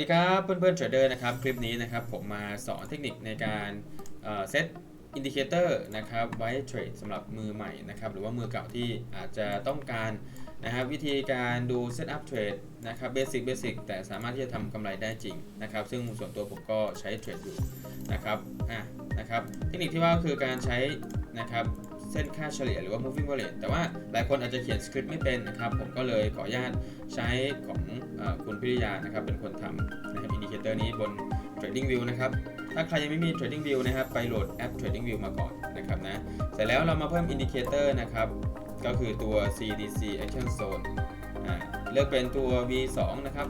ดีครับเพื่อนๆเทรดเดอร์นะครับคลิปนี้นะครับผมมาสอนเทคนิคในการเซตอินดิเคเตอร์นะครับไว้เทรดสำหรับมือใหม่นะครับหรือว่ามือเก่าที่อาจจะต้องการนะครับวิธีการดูเซตอัพเทรดนะครับเบสิกเบสิกแต่สามารถที่จะทำกำไรได้จริงนะครับซึ่งส่วนตัวผมก็ใช้เทรดอยู่นะครับอะนะครับเทคนิคที่ว่าคือการใช้นะครับ เส้นค่าเฉลี่ยหรือว่า moving average แต่ว่าหลายคนอาจจะเขียนสคริปต์ไม่เป็นนะครับ ผมก็เลยขออนุญาตใช้ของอคุณพิริยานะครับ เป็นคนทำนะครับอินดิเคเตอร์นี้บน Trading View นะครับถ้าใครยังไม่มี Trading View นะครับ ไปโหลดแอป Trading View มาก่อนนะครับนะ เสร็จแล้วเรามาเพิ่มอินดิเคเตอร์นะครับ ก็คือตัว CDC Action Zone เลือกเป็นตัว V2 นะครับ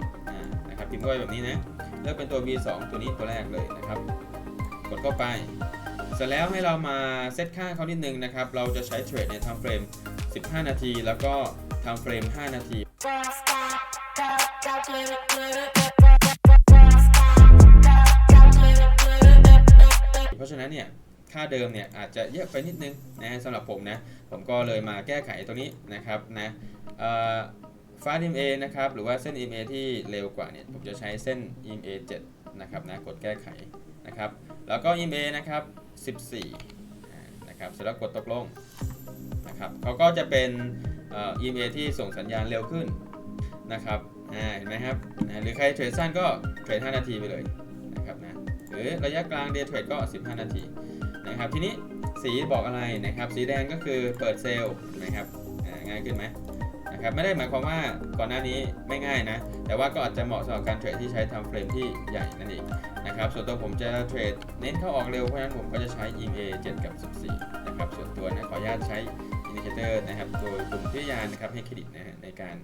นะครับพิมพ์เข้าไปแบบนี้นะ เลือกเป็นตัว V2 ตัวนี้ตัวแรกเลยนะครับ กดเข้าไป สร็จแล้วให้เรามาเซตค่าเขานิดนึงนะครับ เราจะใช้เทรดใน time frame 15 นาที แล้วก็ time frame 5นาที เพราะฉะนั้นเนี่ยค่าเดิมเนี่ยอาจจะเยอะไปนิดนึงนะสำหรับผมนะ ผมก็เลยมาแก้ไขตัวนี้นะครับนะฟ้า EMA นะครับ หรือว่าเส้น EMA ที่เร็วกว่าเนี่ย ผมจะใช้เส้น EMA 7 นะครับนะ กดแก้ไขนะครับ แล้วก็ EMA นะครับ 14อ่นะครับเสร็จแล้วกดตกลงนะครับเขาก็จะเป็นอ่อ EMA ที่ส่งสัญญาณเร็วขึ้นนะครับเห็นไหมครับหรือใครเทรดสั้นก็เทรด 5 นาทีไปเลยนะครับนะหรือระยะกลาง day trade ก็ 15 นาทีนะครับทีนี้สีบอกอะไรนะครับ สีแดงก็คือเปิดเซลล์นะครับง่ายขึ้นไหม นะครับไม่ได้หมายความว่าก่อนหน้านี้ไม่ง่ายนะ แต่ว่าก็อาจจะเหมาะสำหรับการเทรดที่ใช้ทำเฟรมที่ใหญ่นั่นเองนะครับส่วนตัวผมจะเทรดเน้นเข้าออกเร็วเพราะฉะนั้นผมก็จะใช้ EMA 7 กับ 14 นะครับส่วนตัวนะขออนุญาตใช้อินดิเคเตอร์นะครับโดยกลุ่มพิยานนะครับให้เครดิตนะฮะในการ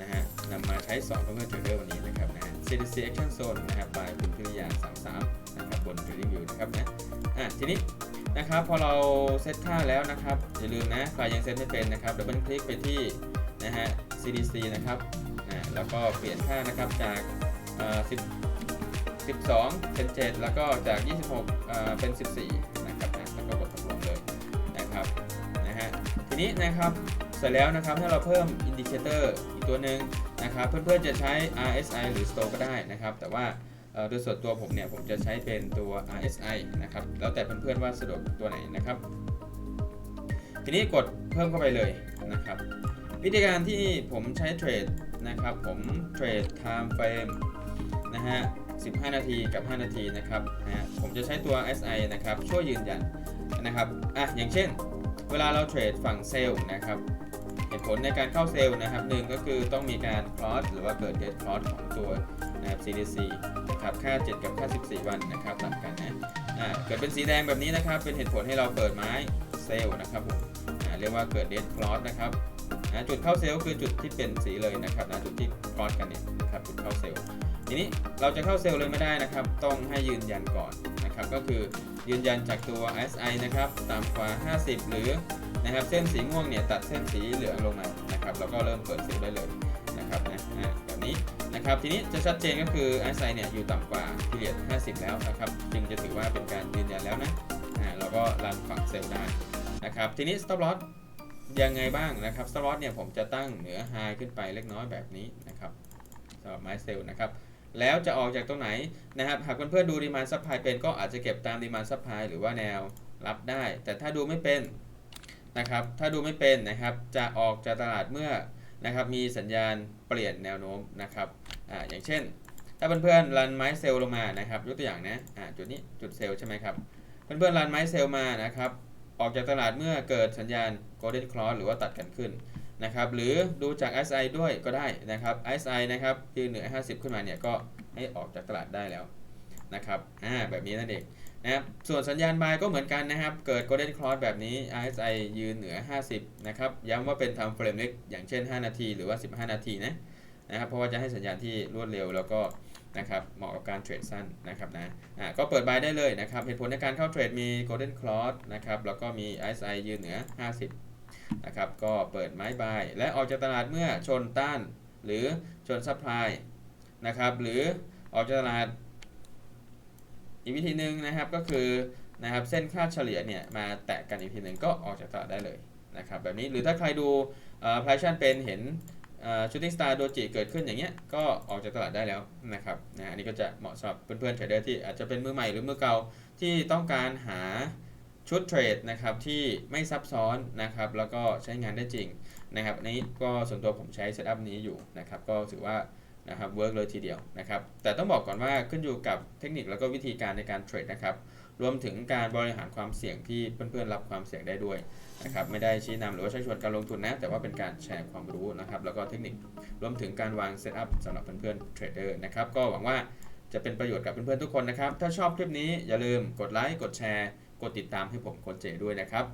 นะฮะนำมาใช้สอนเพื่อนเทรดเดอร์วันนี้นะครับนะฮะ CDC Action Zone นะครับ by คุณพิยา33 นะครับบน Trading View นะครับนะอะทีนี้นะครับพอเราเซตค่าแล้วนะครับอย่าลืมนะใครยังเซตไม่เป็นนะครับดับเบิลคลิกไปที่ นะฮะ CDC นะครับอ่าแล้วก็เปลี่ยนค่านะครับจากอ่อ10 12 เป็น 7 แล้วก็จาก 26เอ่อเป็น 14 นะครับนะแล้วก็กดตกลงเลยนะครับนะฮะทีนี้นะครับเสร็จแล้วนะครับให้เราเพิ่มอินดิเคเตอร์อีกตัวหนึ่งนะครับเพื่อนๆจะใช้ RSI หรือ Stow ก็ได้นะครับ แต่ว่าโดยส่วนตัวผมเนี่ยผมจะใช้เป็นตัว RSI นะครับ แล้วแต่เพื่อนๆว่าสะดวกตัวไหนนะครับ ทีนี้กดเพิ่มเข้าไปเลย วิธีการที่ผมใช้เทรดนะครับผมเทรด time frame นะฮะ 15 นาทีกับ 5 นาทีนะครับนะผมจะใช้ตัว SI นะครับช่วยยืนยันนะครับอะอย่างเช่น เวลาเราเทรดฝั่งเซลล์นะครับเหตุผลในการเข้าเซลล์นะครับหนึ่งก็คือต้องมีการ cross หรือว่าเกิด dead cross ของตัวนะครับ CDC นะครับค่า 7 กับค่า 14 วันนะครับต่างกันนะอ่าเกิดเป็นสีแดงแบบนี้นะครับ เป็นเหตุผลให้เราเปิดไม้เซลล์นะครับผมอ่าเรียกว่าเกิด dead cross นะครับ อ่าจุดเข้าเซลล์คือจุดที่เป็นสีเลยนะครับนะจุดที่ cross กันเนี่ยนะครับจุดเข้าเซลล์ทีนี้เราจะเข้าเซลล์เลยไม่ได้นะครับ ต้องให้ยืนยันก่อนนะครับก็คือยืนยันจากตัว SI นะครับตามฟ้า50 หรือนะครับเส้นสีม่วงเนี่ยตัดเส้นสีเหลืองลงมานะครับแล้วก็เริ่มเปิดเซลล์ได้เลยนะครับนะแบบนี้นะครับทีนี้จะชัดเจนก็คือ S I เนี่ยอยู่ต่ำกว่าพีเรียด50 แล้วนะครับจึงจะถือว่าเป็นการยืนยันแล้วนะอ่าเราก็รันฝั่งเซลล์ได้นะครับทีนี้ stop loss ยังไงบ้างนะครับ stop loss เนี่ยผมจะตั้งเหนือ high ขึ้นไปเล็กน้อยแบบนี้นะครับสำหรับไม้เซลล์นะครับแล้วจะออกจากตรงไหนนะครับหากเพื่อนๆดูดีมานซั p พลายเป็นก็อาจจะเก็บตามดีมานซั p พลายหรือว่าแนวรับได้ แต่ถ้าดูไม่เป็นนะครับถ้าดูไม่เป็นนะครับจะออกจากตลาดเมื่อนะครับมีสัญญาณเปลี่ยนแนวโน้มนะครับอ่าอย่างเช่น ถ้าเพื่อนๆรันไม้เซลล์ลงมานะครับยกตัวอย่างนะอ่าจุดนี้จุดเซลล์ใช่ไหมครับเพื่อนๆรันไม้เซลล์มานะครับ ออกจากตลาดเมื่อเกิดสัญญาณ golden cross หรือว่าตัดกันขึ้นนะครับหรือดูจาก SI ด้วยก็ได้นะครับ SI นะครับยืนเหนือ 50 ขึ้นมาเนี่ยก็ให้ออกจากตลาดได้แล้วนะครับอ่าแบบนี้นั่นเองนะครับส่วนสัญญาณ buy ก็เหมือนกันนะครับ เกิด golden cross แบบนี้ RSI ยืนเหนือ 50 นะครับ ย้ำว่าเป็น time frame เล็กอย่างเช่น 5 นาทีหรือว่า 15 นาทีนะ นะครับ เพราะว่าจะให้สัญญาณที่รวดเร็วแล้วก็นะครับเหมาะกับการเทรดสั้นนะครับนะอ่าก็เปิด buy ได้เลยนะครับ เหตุผลในการเข้าเทรดมี golden cross นะครับ แล้วก็มี RSI ยืนเหนือ 50 นะครับ ก็เปิดไม้ buy และออกจากตลาดเมื่อชนต้านหรือชน supply นะครับ หรือออกจากตลาดอีกวิธีหนึ่งนะครับก็คือนะครับเส้นค่าเฉลี่ยเนี่ยมาแตะกันอีกทีหนึ่งก็ออกจากตลาดได้เลยนะครับแบบนี้หรือถ้าใครดู p r i c e เป็นเห็น ชูตติ้งสตาร์โดจิเกิดขึ้นอย่างเงี้ยก็ออกจากตลาดได้แล้วนะครับนะอันนี้ก็จะเหมาะสำหรับเพื่อนๆเทรดเดอร์ที่อาจจะเป็นมือใหม่หรือมือเก่าที่ต้องการหาชุดเทรดนะครับที่ไม่ซับซ้อนนะครับแล้วก็ใช้งานได้จริงนะครับอันนี้ก็ส่วนตัวผมใช้เซตอัพนี้อยู่นะครับก็ถือว่า นะครับเวิร์กเลยทีเดียวนะครับแต่ต้องบอกก่อนว่าขึ้นอยู่กับเทคนิคแล้วก็วิธีการในการเทรดนะครับรวมถึงการบริหารความเสี่ยงที่เพื่อนๆรับความเสี่ยงได้ด้วยนะครับไม่ได้ชี้นำหรือว่าชักชวนการลงทุนนะ แต่ว่าเป็นการแชร์ความรู้นะครับแล้วก็เทคนิครวมถึงการวางเซตอัพสำหรับเพื่อนๆเทรดเดอร์นะครับก็หวังว่าจะเป็นประโยชน์กับเพื่อนๆทุกคนนะครับ ถ้าชอบคลิปนี้อย่าลืมกดไลค์กดแชร์ กดติดตามให้ผมโคนเจด้วยนะครับ